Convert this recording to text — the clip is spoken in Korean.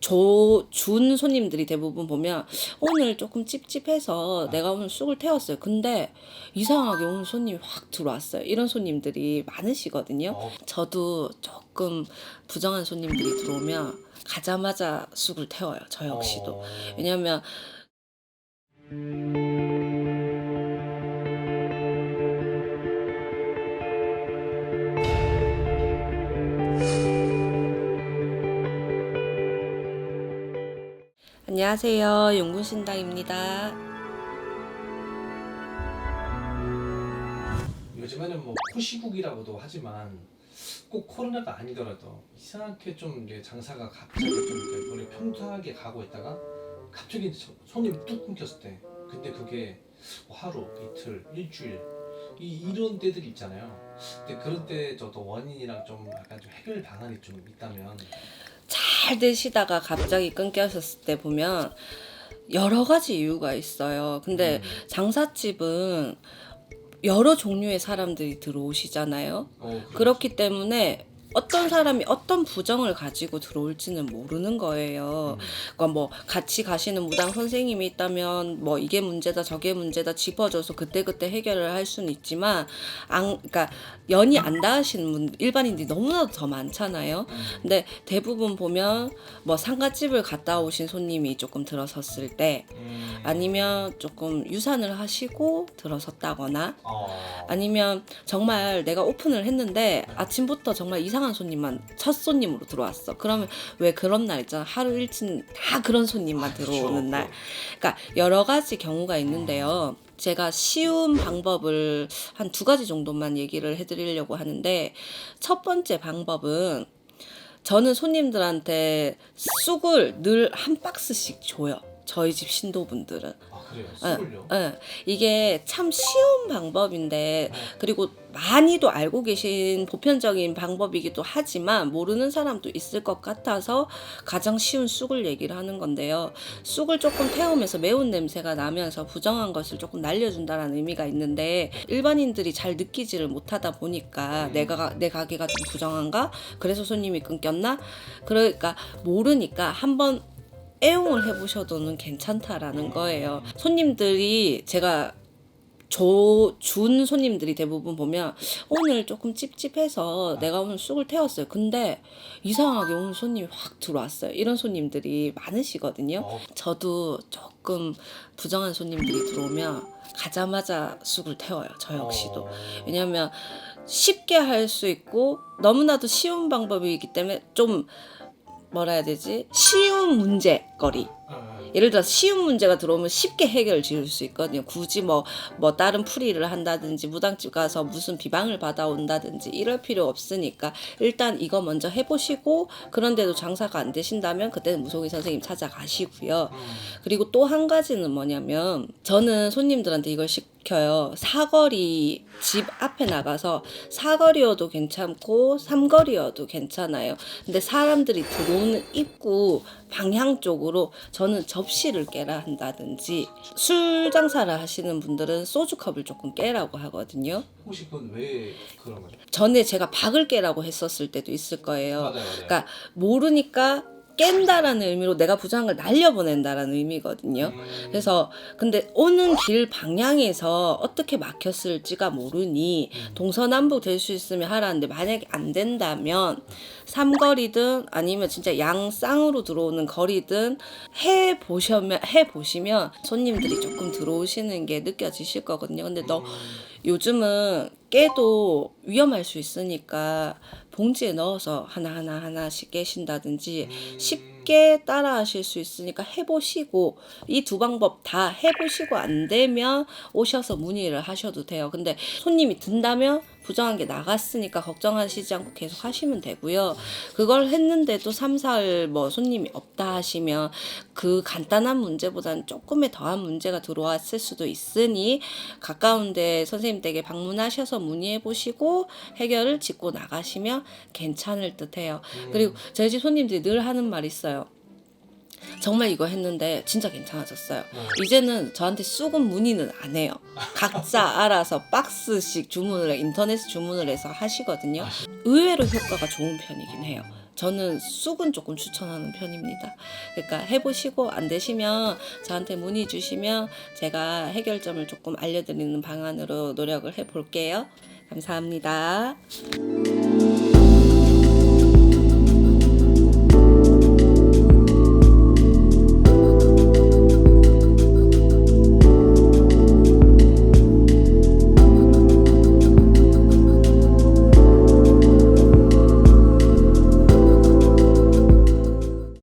조, 준 손님들이 대부분 보면 오늘 조금 찝찝해서 내가 오늘 쑥을 태웠어요. 근데 이상하게 오늘 손님이 확 들어왔어요. 이런 손님들이 많으시거든요. 어. 저도 조금 부정한 손님들이 들어오면 가자마자 쑥을 태워요. 저 역시도. 어. 왜냐면 안녕하세요. 용군신당입니다. 요즘에는 뭐 코시국이라고도 하지만 꼭 코로나가 아니더라도 이상하게 좀 이제 장사가 갑자기 좀 원래 평탄하게 가고 있다가 갑자기 손님이 뚝 끊겼을 때 근데 그게 뭐 하루 이틀 일주일 이, 이런 때들이 있잖아요 근데 그런 때 저도 원인이랑 좀 약간 좀 해결 방안이 좀 있다면 잘 되시다가 갑자기 끊겼을 때 보면 여러 가지 이유가 있어요. 근데 음. 장사집은 여러 종류의 사람들이 들어오시잖아요. 어, 그렇기 때문에 어떤 사람이 어떤 부정을 가지고 들어올지는 모르는 거예요. 음. 그러니까 뭐 같이 가시는 무당 선생님이 있다면 뭐 이게 문제다 저게 문제다 짚어줘서 그때그때 해결을 할 수는 있지만 안 그러니까 연이 안 닿으시는 분 일반인들이 너무나도 더 많잖아요. 음. 근데 대부분 보면 뭐 상가집을 갔다 오신 손님이 조금 들어섰을 때 음. 아니면 조금 유산을 하시고 들어섰다거나 어. 아니면 정말 내가 오픈을 했는데 아침부터 정말 이상 한 손님만 첫 손님으로 들어왔어. 그러면 왜 그런 날 있잖아. 하루 일진 다 그런 손님만 들어오는 그렇죠. 날. 그러니까 여러 가지 경우가 있는데요. 제가 쉬운 방법을 한 두 가지 정도만 얘기를 해드리려고 하는데 첫 번째 방법은 저는 손님들한테 쑥을 늘 한 박스씩 줘요. 저희 집 신도분들은. 아 그래요 예, 술을요 예. 이게 참 쉬운 방법인데 네. 그리고 많이도 알고 계신 보편적인 방법이기도 하지만 모르는 사람도 있을 것 같아서 가장 쉬운 쑥을 얘기를 하는 건데요. 쑥을 조금 태우면서 매운 냄새가 나면서 부정한 것을 조금 날려준다라는 의미가 있는데 일반인들이 잘 느끼지를 못하다 보니까 음. 내가 내 가게가 좀 부정한가? 그래서 손님이 끊겼나? 그러니까 모르니까 한번 애용을 해보셔도는 괜찮다라는 거예요. 손님들이 제가 조, 준 손님들이 대부분 보면 오늘 조금 찝찝해서 내가 오늘 쑥을 태웠어요. 근데 이상하게 오늘 손님이 확 들어왔어요. 이런 손님들이 많으시거든요. 어. 저도 조금 부정한 손님들이 들어오면 가자마자 쑥을 태워요. 저 역시도. 어. 왜냐하면 쉽게 할 수 있고 너무나도 쉬운 방법이기 때문에 좀 뭐라 해야 되지? 쉬운 문제거리. 아, 예를 들어서 쉬운 문제가 들어오면 쉽게 해결 지을 수 있거든요. 굳이 뭐, 뭐 다른 풀이를 한다든지 무당집 가서 무슨 비방을 받아온다든지 이럴 필요 없으니까 일단 이거 먼저 해보시고 그런데도 장사가 안 되신다면 그때는 무속인 선생님 찾아가시고요. 음. 그리고 또 한 가지는 뭐냐면 저는 손님들한테 이걸 시 켜요. 사거리 집 앞에 나가서 사거리여도 괜찮고 삼거리여도 괜찮아요. 근데 사람들이 들어오는 입구 방향 쪽으로 저는 접시를 깨라 한다든지 술 장사를 하시는 분들은 소주컵을 조금 깨라고 하거든요. 혹시 그건 왜 그런 거죠? 전에 제가 박을 깨라고 했었을 때도 있을 거예요. 맞아요, 맞아요. 그러니까 모르니까 깬다라는 의미로 내가 부정한 걸 날려보낸다라는 의미거든요. 음. 그래서 근데 오는 길 방향에서 어떻게 막혔을지가 모르니 동서남북 될 수 있으면 하라는데 만약에 안 된다면 삼거리든 아니면 진짜 양쌍으로 들어오는 거리든 해 보시면 해 보시면 손님들이 조금 들어오시는 게 느껴지실 거거든요. 근데 너 음. 요즘은 깨도 위험할 수 있으니까 봉지에 넣어서 하나하나 하나씩 깨신다든지 음. 쉽게 따라 하실 수 있으니까 해보시고 이 두 방법 다 해보시고 안 되면 오셔서 문의를 하셔도 돼요. 근데 손님이 든다면 부정한 게 나갔으니까 걱정하시지 않고 계속 하시면 되고요. 그걸 했는데도 3, 4일 뭐 손님이 없다 하시면 그 간단한 문제보다는 조금의 더한 문제가 들어왔을 수도 있으니 가까운데 선생님 댁에 방문하셔서 문의해 보시고 해결을 짚고 나가시면 괜찮을 듯 해요. 그리고 저희 집 손님들이 늘 하는 말 있어요. 정말 이거 했는데 진짜 괜찮아졌어요. 이제는 저한테 수급 문의는 안 해요. 각자 알아서 박스씩 주문을 인터넷 주문을 해서 하시거든요. 아, 의외로 효과가 좋은 편이긴 해요. 저는 쑥은 조금 추천하는 편입니다. 그러니까 해보시고 안 되시면 저한테 문의 주시면 제가 해결점을 조금 알려드리는 방안으로 노력을 해볼게요. 감사합니다.